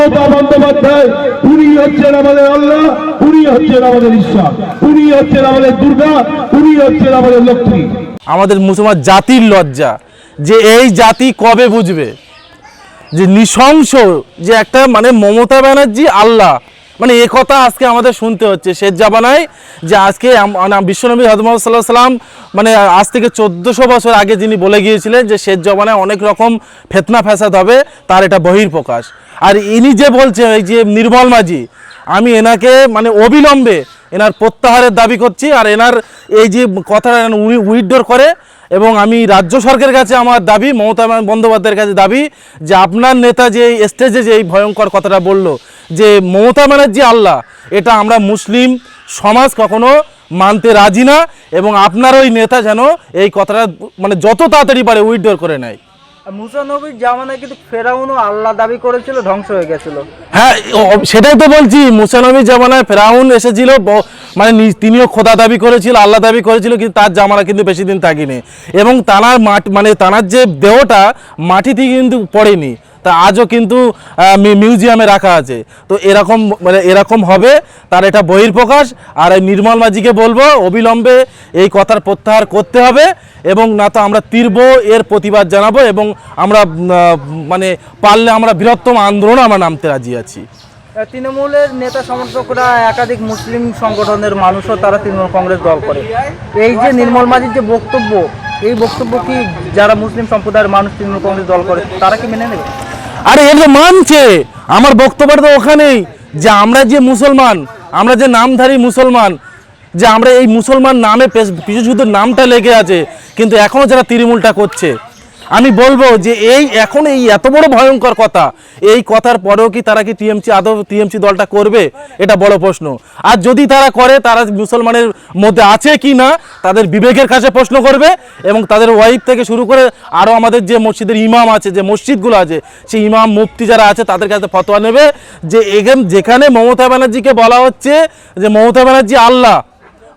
মমতা বন্দ্যোপাধ্যায়, উনি হচ্ছেন আমাদের আল্লাহ, উনি হচ্ছেন আমাদের ঈশ্বর, উনি হচ্ছেন আমাদের দুর্গা, উনি হচ্ছেন আমাদের লক্ষ্মী। আমাদের মুসলমান জাতির লজ্জা যে এই জাতি কবে বুঝবে? যে নৃশংস যে একটা মানে মমতা ব্যানার্জি আল্লাহ। মানে এ কথা আজকে আমাদের শুনতে হচ্ছে। শেষ জাবানায় যে আজকে মানে বিশ্বনবী হজমত সাল্লাহ সাল্লাম মানে আজ থেকে চোদ্দোশো বছর আগে যিনি বলে গিয়েছিলেন যে শেষ জবানায় অনেক রকম ফেতনা ফ্যাসাদ হবে, তার এটা বহির্প্রকাশ আর ইনি যে বলছে, এই যে নির্মল মাঝি, আমি এনাকে মানে অবিলম্বে এনার প্রত্যাহারের দাবি করছি, আর এনার এই যে কথাটা উনি উইথড্র করে, এবং আমি রাজ্য সরকারের কাছে আমার দাবি, মমতা বন্দ্যোপাধ্যায়ের কাছে দাবি, যে আপনার নেতা যে স্টেজে যে এই ভয়ঙ্কর কথাটা বলল, যে মমতা ব্যানার্জি আল্লাহ, এটা আমরা মুসলিম সমাজ কখনো মানতে রাজি না, এবং আপনার ওই নেতা যেন এই কথাটা মানে যত তাড়াতাড়ি পারে উইথড্র করে নেয়। মুসা নবীর জামানায় কিন্তু ফেরাউনও আল্লাহ দাবি করেছিল, ধ্বংস হয়ে গেছিল। হ্যাঁ সেটাই তো বলছি, মুসানবী জামানায় ফেরাউন এসেছিল মানে তিনিও খোদা দাবি করেছিল, আল্লাহ দাবি করেছিল, কিন্তু তার জামানা কিন্তু বেশি দিন থাকিনি। এবং তানার মাঠ মানে তানার যে দেহটা, মাটিতে কিন্তু পড়েনি। তা আজও কিন্তু মিউজিয়ামে রাখা আছে। তো এরকম মানে এরকম হবে, তার এটা বহির্প্রকাশ আর এই নির্মল মাঝিকে বলব, অবিলম্বে এই কথার প্রত্যাহার করতে হবে, এবং না তো আমরা তীর্ব এর প্রতিবাদ জানাব, এবং আমরা মানে পারলে আমরা বৃহত্তম আন্দোলন আমরা নামতে রাজি আছি। তৃণমূলের নেতা সমর্থকরা একাধিক মুসলিম সংগঠনের মানুষও তারা তৃণমূল কংগ্রেস দল করে। এই যে নির্মল মাঝির যে বক্তব্য, এই বক্তব্য কি যারা মুসলিম সম্প্রদায়ের মানুষ তৃণমূল কংগ্রেস দল করে, তারা কি মেনে নেবে? আরে তো মানছে আমার বক্তব্যটা তো ওখানেই যে আমরা যে মুসলমান, আমরা যে নামধারী মুসলমান, যে আমরা এই মুসলমান নামে পিছু শুধু নামটা লেগে আছে, কিন্তু এখনও যারা তৃণমূলটা করছে আমি বলব যে এই এখন এই এত বড় ভয়ঙ্কর কথা, এই কথার পরেও কি তারা কি টিএমসি আদৌ টিএমসি দলটা করবে? এটা বড় প্রশ্ন। আর যদি তারা করে, তারা মুসলমানের মধ্যে আছে কি না, তাদের বিবেকের কাছে প্রশ্ন করবে এবং তাদের ওয়াইফ থেকে শুরু করে আরও আমাদের যে মসজিদের ইমাম আছে, যে মসজিদগুলো আছে, সেই ইমাম, মুফতি যারা আছে, তাদের কাছে ফতোয়া নেবে যে এখান- যেখানে মমতা ব্যানার্জিকে বলা হচ্ছে যে মমতা ব্যানার্জি আল্লাহ,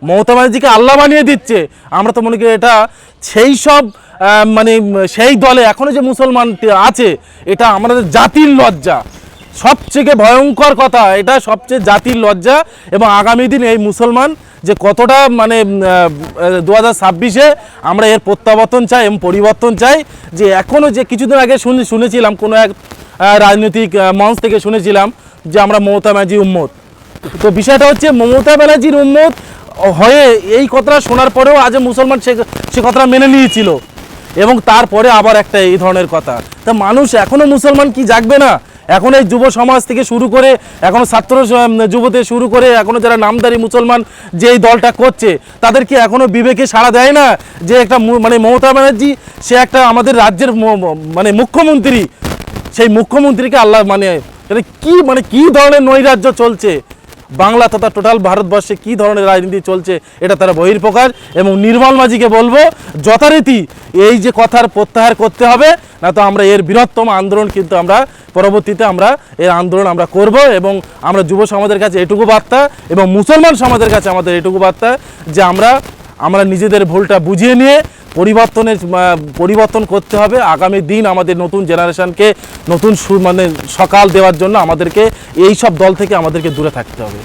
মমতা ব্যানার্জিকে আল্লাহ বানিয়ে দিচ্ছে। আমরা তো মনে করি এটা সেই সব মানে সেই দলে এখনও যে মুসলমান আছে, এটা আমাদের জাতির লজ্জা। সবচেয়ে ভয়ঙ্কর কথা, এটা সবচেয়ে জাতির লজ্জা এবং আগামী দিন এই মুসলমান যে কতটা মানে দু হাজার ছাব্বিশে আমরা এর প্রত্যাবর্তন চাই এবং পরিবর্তন চাই, যে এখনও যে কিছুদিন আগে শুনে, শুনেছিলাম, কোনো এক রাজনৈতিক মঞ্চ থেকে শুনেছিলাম যে আমরা মমতা ব্যানার্জি উম্মত। তো বিষয়টা হচ্ছে, মমতা ব্যানার্জির উন্মত হয়ে এই কথাটা শোনার পরেও আজ মুসলমান সে সে কথাটা মেনে নিয়েছিল। এবং তারপরে আবার একটা এই ধরনের কথা। তা মানুষ এখনও মুসলমান কি জাগবে না? এখন এই যুব সমাজ থেকে শুরু করে, এখনও ছাত্র যুবতে শুরু করে, এখনও যারা নামদারি মুসলমান যে এই দলটা করছে, তাদের কি এখনও বিবেকে সাড়া দেয় না যে একটা মানে মমতা ব্যানার্জি, সে একটা আমাদের রাজ্যের মানে মুখ্যমন্ত্রী, সেই মুখ্যমন্ত্রীকে আল্লাহ মানে এটা কি মানে কি ধরনের নৈরাজ্য চলছে? বাংলা তথা টোটাল ভারতবর্ষে কি ধরনের রাজনীতি চলছে, এটা তারা বহির্প্রকাশ এবং নির্মল মাঝিকে বলব, যথারীতি এই যে কথার প্রত্যাহার করতে হবে, না তো আমরা এর বৃহত্তম আন্দোলন কিন্তু আমরা পরবর্তীতে আমরা এর আন্দোলন আমরা করব এবং আমরা যুব সমাজের কাছে এটুকু বার্তা এবং মুসলমান সমাজের কাছে আমাদের এটুকু বার্তা যে আমরা আমরা নিজেদের ভুলটা বুঝিয়ে নিয়ে পরিবর্তনের পরিবর্তন করতে হবে। আগামী দিন আমাদের নতুন জেনারেশানকে নতুন মানে সকাল দেওয়ার জন্য আমাদেরকে এই সব দল থেকে আমাদেরকে দূরে থাকতে হবে।